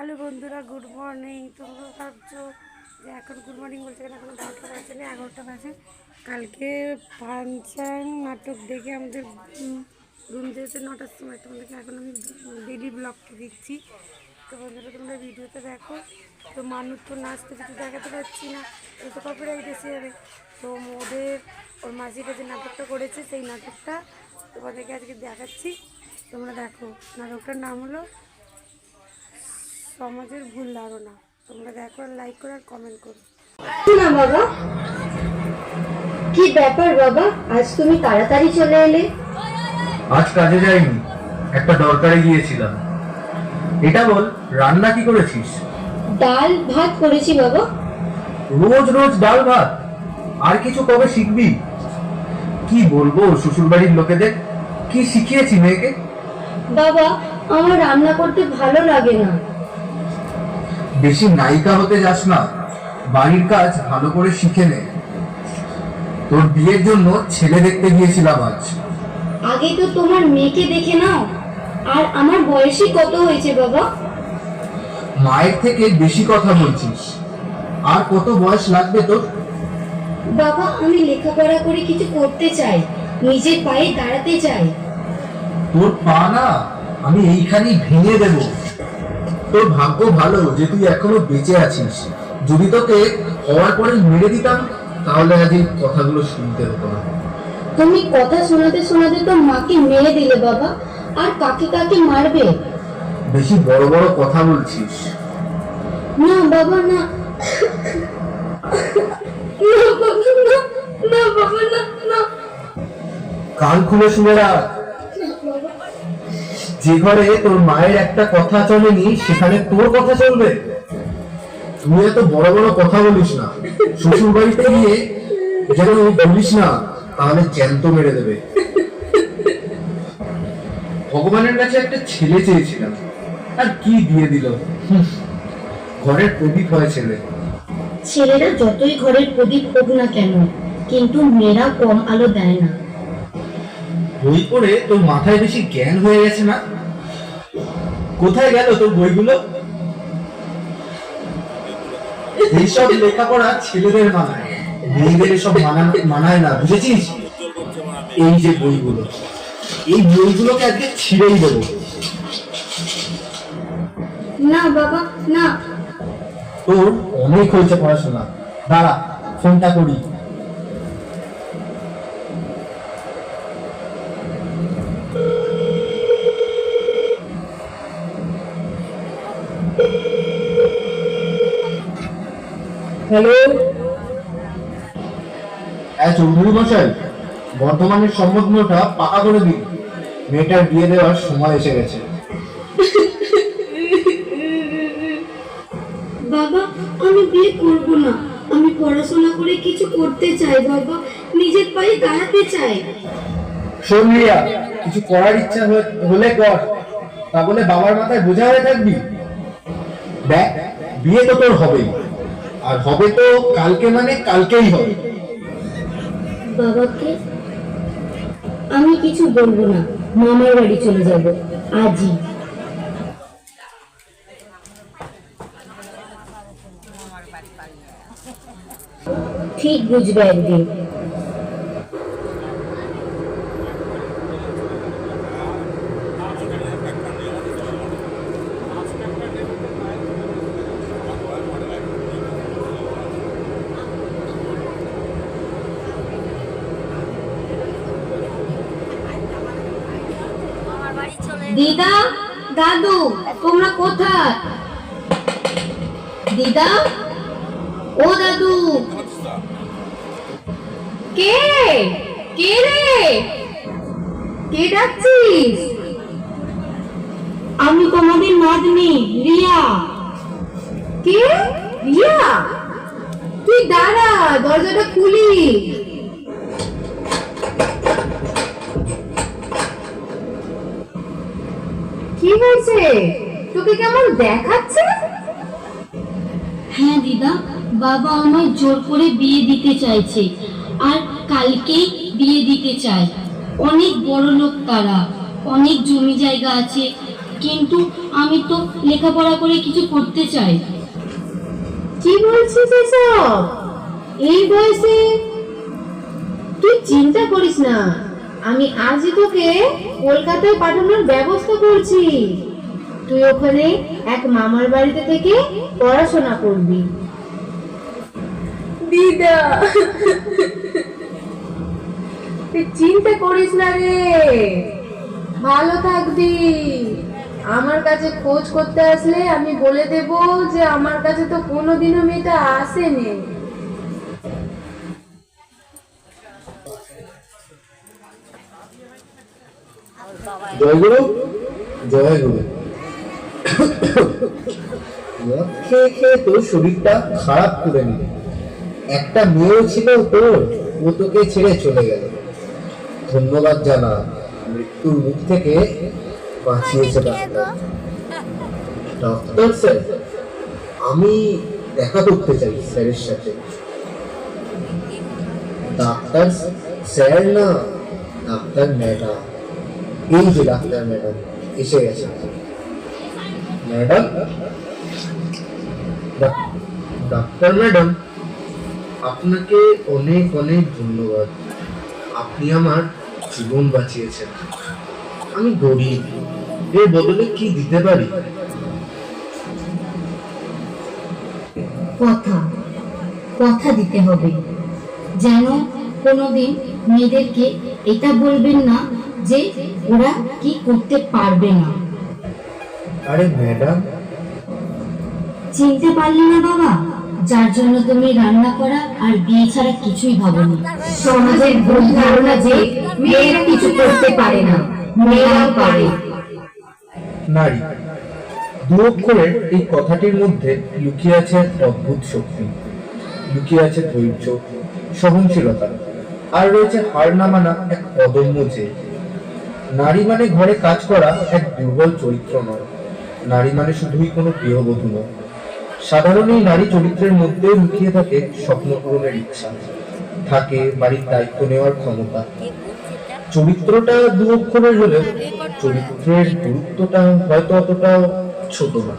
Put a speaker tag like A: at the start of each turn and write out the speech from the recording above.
A: Hello বন্ধুরা, good morning. তোমরা ভাবছ যে এখন গুড মর্নিং বলছে কেন এখন দশটা বাজে না, এগারোটা বাজে? কালকে ফাংশন নাটক দেখে আমাদের রুম যেতে নটার সময়, তোমাদেরকে এখন আমি ডেলি ব্লগটা দিচ্ছি। তো বন্ধুরা, তোমরা ভিডিওতে দেখো। তো মানুষ তো নাচতে কিছু দেখাতে পারছি না এই তো কপিরাইট এসে যাবে। তো ওদের, ওর মাসিটা যে নাটকটা করেছে, সেই নাটকটা তোমাদেরকে আজকে দেখাচ্ছি। তোমরা দেখো, নাটকটার নাম হলো সমাজের ভুল ধারণা। তোমরা দেখো লাইক করো আর কমেন্ট করো।
B: না বাবা। কি ব্যাপার বাবা? আজ তুমি তাড়াতাড়ি চলে এলে।
C: আজ কাজে যাইনি একটা দরকারে গিয়েছিলাম। এটা বল রান্না কি করেছিস?
B: ডাল ভাত করেছি বাবা।
C: রোজ রোজ ডাল ভাত? আর কিছু কবে শিখবি? কি বলব শ্বশুর বাড়ির লোকেদের? কি শিখিয়েছি মেয়েকে?
B: বাবা আমার রান্না করতে ভালো লাগে না।
C: বেশি নায়িকা হতে যাস না বাড়ির কাজ ভালো করে শিখে নে। তোর বিয়ের জন্য ছেলে দেখতে গিয়েছিলাম আজ।
B: আগে তো তোমার মেয়েকে দেখে নাও। আর আমার বয়সই কত হয়েছে বাবা?
C: মায়ের থেকে বেশি কথা বলছিস। আর কত বয়স লাগবে তোর?
B: বাবা আমি লেখাপড়া করে কিছু করতে চাই। নিজের পায়ে দাঁড়াতে চাই।
C: তোর পা না আমি এইখানেই ভেঙে দেব। তোর ভাগ্য ভালো যে তুই এখনও বেঁচে আছিস। যদি তোকে হওয়ার পরে মেরে দিতাম তাহলে আজ এই কথাগুলো শুনতে হতো না।
B: তুমি কথা শোনাতে শোনাতে তো মাকে মেরে দিলে বাবা আর কাকে কাকে মারবে?
C: বেশি বড় বড় কথা বলছিস।
B: না বাবা না না বাবা না না।
C: কান খুলে শুনে রাখ। যে ঘরে তোর মায়ের একটা কথা চলেনি সেখানে তোর কথা চলবে? তুই এত বড় বড় কথা বলিস না। শ্বশুর বাড়িতে গিয়ে যেন বলিস না তাহলে জ্যান্ত মেরে দেবে। ভগবানের কাছে একটা ছেলে চেয়েছিলাম। আর কি দিয়ে দিল? ঘরের প্রদীপ হয় ছেলে।
B: ছেলেরা যতই ঘরের প্রদীপ হোক না কেন কিন্তু মেয়েরা কম আলো দেয় না।
C: বই পড়ে তোর মাথায় বেশি জ্ঞান হয়ে গেছে না? কোথায় গেল তোর বইগুলো? এইসব লেখাপড়া ছেলেদের মানায়। মেয়েদের এসব মানায় না বুঝেছিস? এই যে বইগুলো এই বইগুলোকে আজকে ছিঁড়েই দেবো।
B: না বাবা না।
C: তোর অনেক হয়েছে পড়াশোনা। দাঁড়া ফোনটা করি। হ্যালো হ্যাঁ চৌধুরী মশাই বর্তমানের সম্বন্ধটা পাকা করে দিন। মেয়েটার বিয়ে দেওয়ার সময় এসে গেছে।
B: বাবা আমি বিয়ে করব না। আমি পড়াশোনা করে কিছু করতে চাই বাবা। নিজের পায়ে দাঁড়াতে চাই।
C: শোন রিয়া কিছু করার ইচ্ছা হলে- হলে কর। তা বলে বাবার মাথায় বোঝা হয়ে থাকবি? দেখ বিয়ে তো তোর হবেই। আর হবে তো কালকে মানে কালকেই হবে।
B: বাবাকে? আমি কিছু বলব না, মামার বাড়ি চলে যাব, আজই। ঠিক বুঝবে একদিন। দিদা, দাদু, তোমরা কোথায়? দিদা? ও দাদু। কে? কে রে? কে ডাকছিস? আমি তোমাদের নাতনি রিয়া। কে? রিয়া? তুই দাঁড়া, দরজাটা খুলি। কি হয়েছে? তোকে কেমন দেখাচ্ছে? হ্যাঁ দিদা বাবা আমায় জোর করে বিয়ে দিতে চাইছে। আর কালকেই বিয়ে দিতে চায়। অনেক বড় লোক তারা। অনেক জমি জায়গা আছে। কিন্তু আমি তো লেখাপড়া করে কিছু করতে চাই।
D: কি বলছিস এসব? এই বয়সে তুই চিন্তা করিস না। আমি আজই তোকে কলকাতায় পাঠানোর ব্যবস্থা করছি? তুই ওখানে এক মামার বাড়িতে থেকে পড়াশোনা করবি। দিদা। তুই চিন্তা করিস না রে। ভালো থাকবি। আমার কাছে খোঁজ করতে আসলে আমি বলে দেব যে আমার কাছে তো কোনোদিনও মেয়েটা আসেনি।
C: জয়গুরু জয়গুরু। মদ খেয়ে খেয়ে তোর শরীরটা খারাপ করে নিল। একটা মেয়েও ছিল তোর ও তোকে ছেড়ে চলে গেল। ধন্যবাদ জানা মৃত্যুর মুখ থেকে বাঁচিয়েছে ডাক্তার। ডাক্তার স্যার আমি দেখা করতে চাই স্যারের সাথে। ডাক্তার স্যার না ডাক্তার ম্যাডাম। এই যে ডাক্তার ম্যাডাম। এসে গেছে। ম্যাডাম? ডাক- ডাক্তার ম্যাডাম, আপনাকে অনেক অনেক ধন্যবাদ। আপনি আমার জীবন বাঁচিয়েছেন। আমি গরিব, এর বদলে কি দিতে পারি?
B: কথা কথা দিতে হবে। যেন কোনোদিন মেয়েদেরকে এটা বলবেন না যে ওরা কি করতে পারবে না।
C: আরে ম্যাডাম।
B: চিনতে পারলে না বাবা যার জন্য তুমি রান্না করা আর বিয়ে ছাড়া কিছুই ভাবনি। সমাজের ভুল ধারণা যে মেয়েরা কিছু করতে পারে না মেয়েরা পারে।
C: নারী দু অক্ষরের এই কথাটির মধ্যে লুকিয়ে আছে এক অদ্ভুত শক্তি। লুকিয়ে আছে ধৈর্য সহনশীলতা আর রয়েছে হার না মানা এক অদম্য জেদ। নারী মানে ঘরে কাজ করা এক দুর্বল চরিত্র নয়। নারী মানে শুধুই কোনো গৃহবধূ নয়। সাধারণ এই নারী চরিত্রের মধ্যে লুকিয়ে থাকে স্বপ্ন পূরণের ইচ্ছা। থাকে বাড়ির দায়িত্ব নেওয়ার ক্ষমতা। চরিত্রটা দু অক্ষরের হলেও চরিত্রের গুরুত্বটা হয়তো অতটা ছোট না।